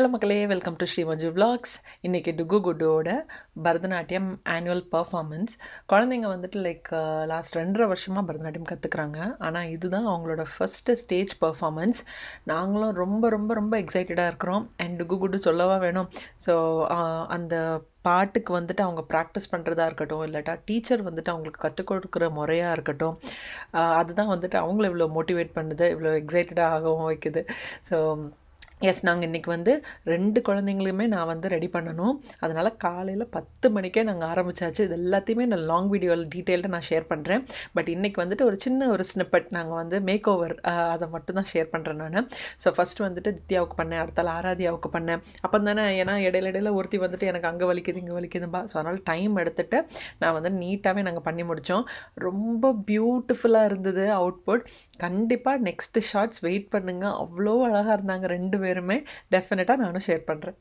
Hello மக்களே welcome to Shri Manju vlogs. இன்றைக்கி டுகு குட்டோட பரதநாட்டியம் ஆனுவல் பர்ஃபார்மன்ஸ் குழந்தைங்க வந்துட்டு லைக் லாஸ்ட் ரெண்டரை வருஷமாக பரதநாட்டியம் கற்றுக்குறாங்க ஆனால் இதுதான் அவங்களோட ஃபஸ்ட்டு ஸ்டேஜ் பர்ஃபார்மன்ஸ் நாங்களும் ரொம்ப ரொம்ப ரொம்ப எக்ஸைட்டடாக இருக்கிறோம். அண்ட் டுகு குட்டு சொல்லவா வேணும். ஸோ அந்த பாட்டுக்கு வந்துட்டு அவங்க ப்ராக்டிஸ் பண்ணுறதா இருக்கட்டும் இல்லாட்டா டீச்சர் வந்துட்டு அவங்களுக்கு கற்றுக் கொடுக்குற முறையாக இருக்கட்டும் அதுதான் வந்துட்டு அவங்கள இவ்வளோ மோட்டிவேட் பண்ணுது இவ்வளோ எக்ஸைட்டடாக ஆகவும் வைக்குது. ஸோ எஸ் நாங்கள் இன்றைக்கி வந்து ரெண்டு குழந்தைங்களுமே நான் வந்து ரெடி பண்ணணும். அதனால் காலையில் பத்து மணிக்கே நாங்கள் ஆரம்பிச்சாச்சு. இது எல்லாத்தையுமே நான் லாங் வீடியோவில் டீட்டெயில்டாக நான் ஷேர் பண்ணுறேன் பட் இன்றைக்கி வந்துட்டு ஒரு சின்ன ஒரு ஸ்னிப்பட் நாங்கள் வந்து மேக் ஓவர் அதை மட்டும் தான் ஷேர் பண்ணுறேன் நான். ஸோ ஃபஸ்ட்டு வந்துட்டு தித்யாவுக்கு பண்ணேன் அடுத்தால் ஆராதியாவுக்கு பண்ணேன். அப்போ தானே ஏன்னா இடையில இடையில ஒருத்தி வந்துட்டு எனக்கு அங்கே வலிக்குது இங்கே வலிக்குதும்பா. ஸோ அதனால் டைம் எடுத்துகிட்டு நான் வந்து நீட்டாகவே நாங்கள் பண்ணி முடித்தோம் ரொம்ப பியூட்டிஃபுல்லாக இருந்தது அவுட்புட் கண்டிப்பாக நெக்ஸ்ட்டு ஷார்ட்ஸ் வெயிட் பண்ணுங்கள் அவ்வளோ அழகாக இருந்தாங்க ரெண்டு பேருமே டெஃபினட்டாக நானும் ஷேர் பண்ணுறேன்